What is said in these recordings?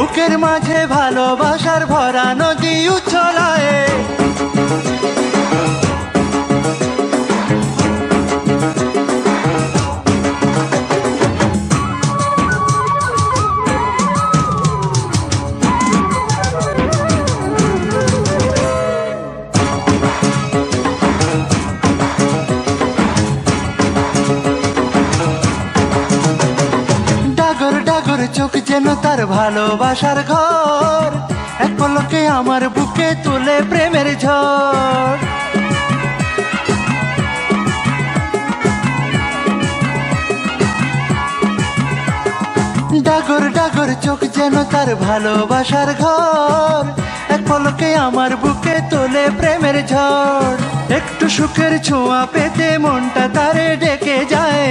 বুকের মাঝে ভালোবাসার ভরা নদী উছলায় ডাগর চোখ যেন তার ভালোবাসার ঘর। এক পলকে আমার বুকে তুলে প্রেমের ঝড়। ডাগর ডাগর চোখ যেন তার ভালোবাসার ঘর। এক পলকে আমার বুকে তোলে প্রেমের ঝড়। একটু সুখের ছোঁয়া পেতে মনটা তারে ডেকে যায়।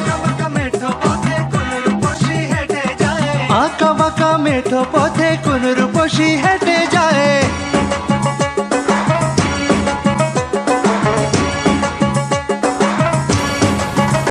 কোন রূপসী